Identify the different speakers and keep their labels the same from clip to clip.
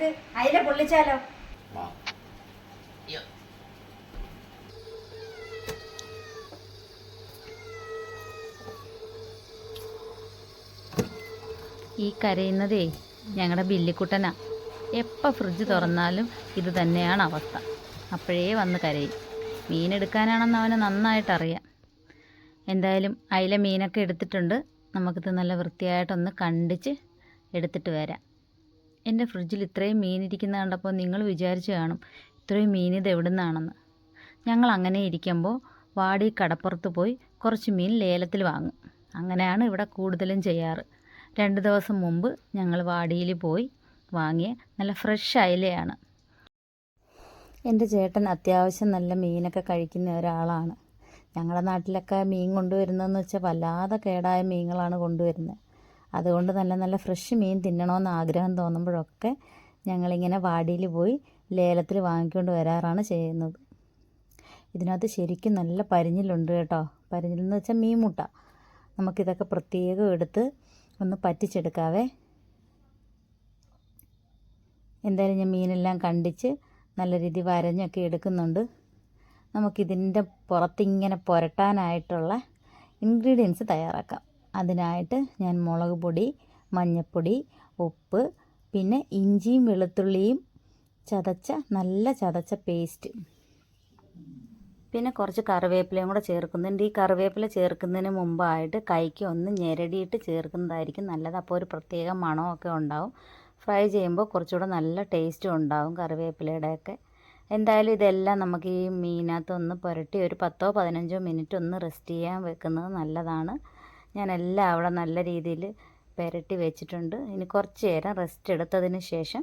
Speaker 1: നമുക്ക് അയില പൊള്ളിച്ചാലോ?
Speaker 2: ഈ കരയുന്നതേ ഞങ്ങളുടെ ബില്ലിക്കുട്ടനാ. എപ്പോൾ ഫ്രിഡ്ജ് തുറന്നാലും ഇത് തന്നെയാണ് അവസ്ഥ. അപ്പോഴേ വന്ന് കരയും. മീനെടുക്കാനാണെന്ന് അവന് നന്നായിട്ടറിയാം. എന്തായാലും അയില മീനൊക്കെ എടുത്തിട്ടുണ്ട്. നമുക്കിത് നല്ല വൃത്തിയായിട്ടൊന്ന് കണ്ടിച്ച് എടുത്തിട്ട് വരാം. എന്റെ ഫ്രിഡ്ജിൽ ഇത്രയും മീൻ ഇരിക്കുന്ന കണ്ടപ്പോൾ നിങ്ങൾ വിചാരിച്ചു കാണും ഇത്രയും മീൻ ഇത് എവിടെ നിന്നാണെന്ന് ഞങ്ങൾ അങ്ങനെ ഇരിക്കുമ്പോൾ വാടി കടപ്പുറത്ത് പോയി കുറച്ച് മീൻ ലേലത്തിൽ വാങ്ങും. അങ്ങനെയാണ് ഇവിടെ കൂടുതലും ചെയ്യാറ്. രണ്ട് ദിവസം മുമ്പ് ഞങ്ങൾ വാടിയിൽ പോയി വാങ്ങിയ നല്ല ഫ്രഷ് അയലയാണ്. എന്റെ ചേട്ടൻ അത്യാവശ്യം നല്ല മീനൊക്കെ കഴിക്കുന്ന ഒരാളാണ്. ഞങ്ങളുടെ നാട്ടിലൊക്കെ മീൻ കൊണ്ടുവരുന്നതെന്ന് വെച്ചാൽ വല്ലാതെ കേടായ മീനുകളാണ് കൊണ്ടുവരുന്നത്. അതുകൊണ്ട് നല്ല നല്ല ഫ്രഷ് മീൻ തിന്നണമെന്ന് ആഗ്രഹം തോന്നുമ്പോഴൊക്കെ ഞങ്ങളിങ്ങനെ വാടിയിൽ പോയി ലേലത്തിൽ വാങ്ങിക്കൊണ്ട് വരാറാണ് ചെയ്യുന്നത്. ഇതിനകത്ത് ശരിക്കും നല്ല പരിഞ്ഞിലുണ്ട് കേട്ടോ. പരിഞ്ഞിലെന്ന് വെച്ചാൽ മീൻ മുട്ട നമുക്കിതൊക്കെ പ്രത്യേകം എടുത്ത് ഒന്ന് പറ്റിച്ചെടുക്കാവേ. എന്തായാലും ഞാൻ മീനെല്ലാം കണ്ടിച്ച് നല്ല രീതി വരഞ്ഞൊക്കെ എടുക്കുന്നുണ്ട്. നമുക്കിതിന്റെ പുറത്തിങ്ങനെ പുരട്ടാനായിട്ടുള്ള ഇൻഗ്രീഡിയൻസ് തയ്യാറാക്കാം. അതിനായിട്ട് ഞാൻ മുളക് പൊടി മഞ്ഞൾപ്പൊടി ഉപ്പ് പിന്നെ ഇഞ്ചിയും വെളുത്തുള്ളിയും ചതച്ച നല്ല ചതച്ച പേസ്റ്റ് പിന്നെ കുറച്ച് കറിവേപ്പിലയും കൂടെ ചേർക്കുന്നുണ്ട് ഈ കറിവേപ്പില ചേർക്കുന്നതിന് മുമ്പായിട്ട് കൈക്ക് ഒന്ന് ഞെരടിയിട്ട് ചേർക്കുന്നതായിരിക്കും നല്ലത്. അപ്പോൾ ഒരു പ്രത്യേക മണമൊക്കെ ഉണ്ടാവും. ഫ്രൈ ചെയ്യുമ്പോൾ കുറച്ചുകൂടെ നല്ല ടേസ്റ്റും ഉണ്ടാവും കറിവേപ്പിലയുടെയൊക്കെ. എന്തായാലും ഇതെല്ലാം നമുക്ക് ഈ മീനകത്തൊന്ന് പുരട്ടി ഒരു പത്തോ പതിനഞ്ചോ മിനിറ്റ് ഒന്ന് റെസ്റ്റ് ചെയ്യാൻ വെക്കുന്നത് നല്ലതാണ്. ഞാൻ എല്ലാം അവിടെ നല്ല രീതിയിൽ പെരട്ടി വെച്ചിട്ടുണ്ട്. ഇനി കുറച്ച് നേരം റെസ്റ്റ് എടുത്തതിന് ശേഷം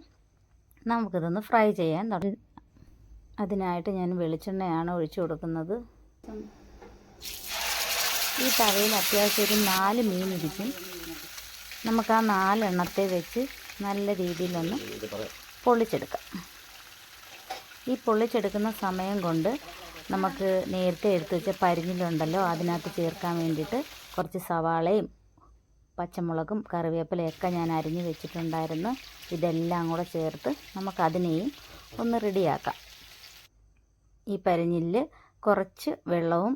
Speaker 2: നമുക്കിതൊന്ന് ഫ്രൈ ചെയ്യാൻ തുടങ്ങി അതിനായിട്ട് ഞാൻ വെളിച്ചെണ്ണയാണ് ഒഴിച്ചു കൊടുക്കുന്നത്. ഈ തവയിൽ അത്യാവശ്യം ഒരു നാല് മീൻ ഇരിക്കും. നമുക്ക് ആ നാലെണ്ണത്തെ വെച്ച് നല്ല രീതിയിലൊന്ന് പൊള്ളിച്ചെടുക്കാം. ഈ പൊള്ളിച്ചെടുക്കുന്ന സമയം കൊണ്ട് നമുക്ക് നേരത്തെ എടുത്തു വെച്ച പരിഞ്ഞിലുണ്ടല്ലോ അതിനകത്ത് ചേർക്കാൻ വേണ്ടിയിട്ട് കുറച്ച് സവാളയും പച്ചമുളകും കറിവേപ്പിലയൊക്കെ ഞാൻ അരിഞ്ഞ് വെച്ചിട്ടുണ്ടായിരുന്നു. ഇതെല്ലാം കൂടെ ചേർത്ത് നമുക്കതിനെയും ഒന്ന് റെഡിയാക്കാം. ഈ പരിഞ്ഞിൽ കുറച്ച് വെള്ളവും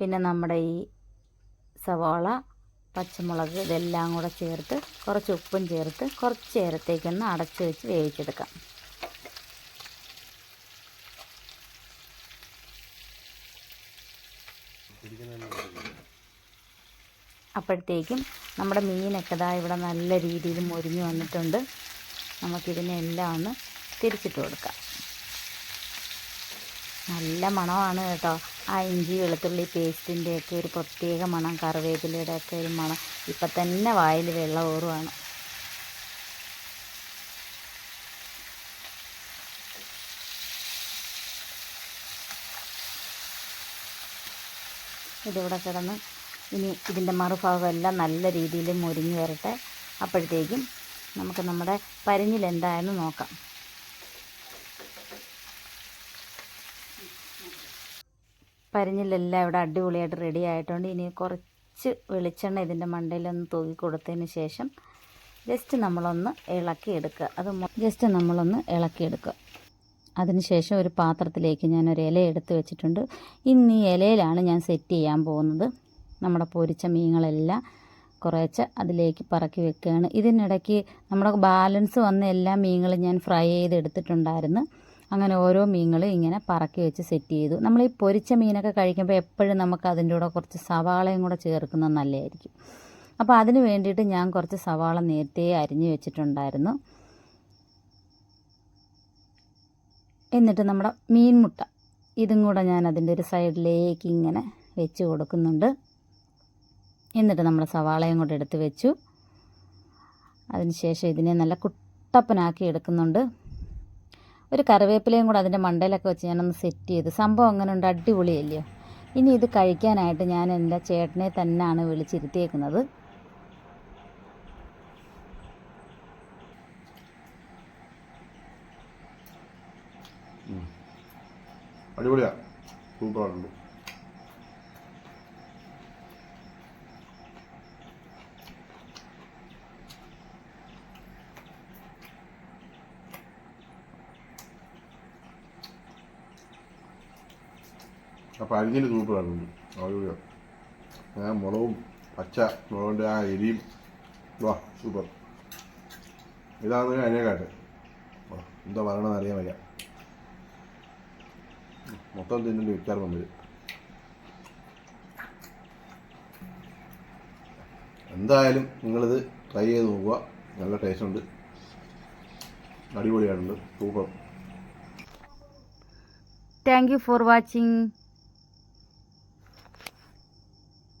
Speaker 2: പിന്നെ നമ്മുടെ ഈ സവാള പച്ചമുളക് ഇതെല്ലാം കൂടെ ചേർത്ത് കുറച്ച് ഉപ്പും ചേർത്ത് കുറച്ച് നേരത്തേക്കൊന്ന് അടച്ച് വെച്ച് വേവിച്ചെടുക്കാം. അപ്പോഴത്തേക്കും നമ്മുടെ മീനൊക്കെ ഇതാ ഇവിടെ നല്ല രീതിയിൽ മൊരിഞ്ഞ് വന്നിട്ടുണ്ട്. നമുക്കിതിനെല്ലാം ഒന്ന് തിരിച്ചിട്ട് കൊടുക്കാം. നല്ല മണമാണ് കേട്ടോ. ആ ഇഞ്ചി വെളുത്തുള്ളി പേസ്റ്റിന്റെയൊക്കെ ഒരു പ്രത്യേക മണം കറിവേപ്പിലയുടെ ഒക്കെ ഒരു മണം. ഇപ്പം തന്നെ വായിൽ വെള്ളം ഓറുവാണ് ഇതിവിടെ കിടന്ന് ഇനി ഇതിന്റെ മറുഭാഗം എല്ലാം നല്ല രീതിയിൽ മുരിഞ്ഞ് വരട്ടെ. അപ്പോഴത്തേക്കും നമുക്ക് നമ്മുടെ പരിഞ്ഞിൽ എന്തായെന്ന് നോക്കാം. പരിഞ്ഞിലെല്ലാം ഇവിടെ അടിപൊളിയായിട്ട് റെഡി ആയിട്ടുണ്ട്. ഇനി കുറച്ച് വെളിച്ചെണ്ണ ഇതിന്റെ മണ്ടയിലൊന്ന് തൂക്കി കൊടുത്തതിന് ശേഷം ജസ്റ്റ് നമ്മളൊന്ന് ഇളക്കി എടുക്കുക. അത് ജസ്റ്റ് നമ്മളൊന്ന് ഇളക്കി എടുക്കുക. അതിനുശേഷം ഒരു പാത്രത്തിലേക്ക് ഞാനൊരു ഇല എടുത്ത് വെച്ചിട്ടുണ്ട്. ഇന്ന് ഈ ഇലയിലാണ് ഞാൻ സെറ്റ് ചെയ്യാൻ പോകുന്നത്. നമ്മുടെ പൊരിച്ച മീനുകളെല്ലാം കുറേച്ച് അതിലേക്ക് പറക്കി വെക്കുകയാണ്. ഇതിനിടയ്ക്ക് നമ്മുടെ ബാലൻസ് വന്ന എല്ലാ മീനുകളും ഞാൻ ഫ്രൈ ചെയ്ത് എടുത്തിട്ടുണ്ടായിരുന്നു അങ്ങനെ ഓരോ മീനുകളും ഇങ്ങനെ പറക്കി വെച്ച് സെറ്റ് ചെയ്തു. നമ്മൾ ഈ പൊരിച്ച മീനൊക്കെ കഴിക്കുമ്പോൾ എപ്പോഴും നമുക്ക് അതിന്റെ കൂടെ കുറച്ച് സവാളയും കൂടെ ചേർക്കുന്നത് നല്ലതായിരിക്കും. അപ്പോൾ അതിന് വേണ്ടിയിട്ട് ഞാൻ കുറച്ച് സവാള നേരത്തെ അരിഞ്ഞു വെച്ചിട്ടുണ്ടായിരുന്നു. എന്നിട്ട് നമ്മുടെ മീൻമുട്ട ഇതും കൂടെ ഞാൻ അതിന്റെ ഒരു സൈഡിലേക്ക് ഇങ്ങനെ വെച്ച് കൊടുക്കുന്നുണ്ട്. എന്നിട്ട് നമ്മൾ സവാളയും കൂടെ എടുത്ത് വെച്ചു. അതിനുശേഷം ഇതിനെ നല്ല കുട്ടപ്പനാക്കി എടുക്കുന്നുണ്ട്. ഒരു കറിവേപ്പിലയും കൂടെ അതിന്റെ മണ്ടയിലൊക്കെ വെച്ച് ഞാനൊന്ന് സെറ്റ് ചെയ്ത്. സംഭവം അങ്ങനെ ഉണ്ട് അടിപൊളിയല്ലയോ ഇനി ഇത് കഴിക്കാനായിട്ട് ഞാൻ എന്റെ ചേട്ടനെ തന്നെയാണ് വിളിച്ചിരുത്തിയേക്കുന്നത്.
Speaker 3: അടിപൊളിയാ. സൂപ്പറായിട്ടുണ്ട്. അപ്പോൾ അരിഞ്ഞിന് സൂപ്പറായിട്ടുണ്ട് അടിപൊളിയാണ് ഞാൻ മുളകും പച്ച മുളകിന്റെ ആ എരിയും. വാ സൂപ്പർ. ഇതാണ് വാ, എന്താ പറയണമെന്ന് അറിയാൻ വയ്യ. മൊത്തം തിന്നിട്ട് വിൽക്കാറ് വന്നത് എന്തായാലും നിങ്ങളിത് ട്രൈ ചെയ്ത് നോക്കുക. നല്ല ടേസ്റ്റ് ഉണ്ട്. അടിപൊളിയായിട്ടുണ്ട്. Super.
Speaker 2: Thank you for watching